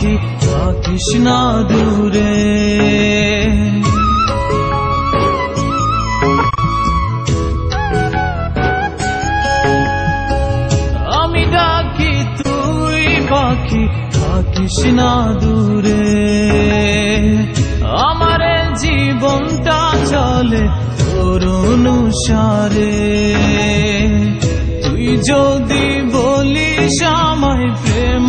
পাখি থাকিস না দূরে? আমি ডাকি, তুই পাখি থাকিস না দূরে? আমার জীবনটা চলে তোর অনুসারে তুই যদি বলিস আমায় প্রেম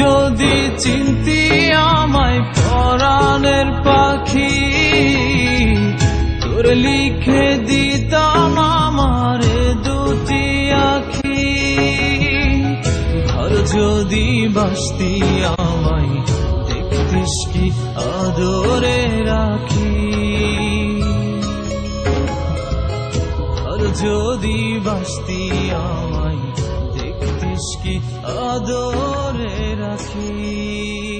যদি চিনতি আমায় পরাণের পাখি, তোর লিখে দিতাম আমারে দুটি আখি। আর যদি বাসতি আমায়, দেখতিস কি আদরে রাখি। যদি বাসতি আমায়, দেখতিস কি আদরে রাখি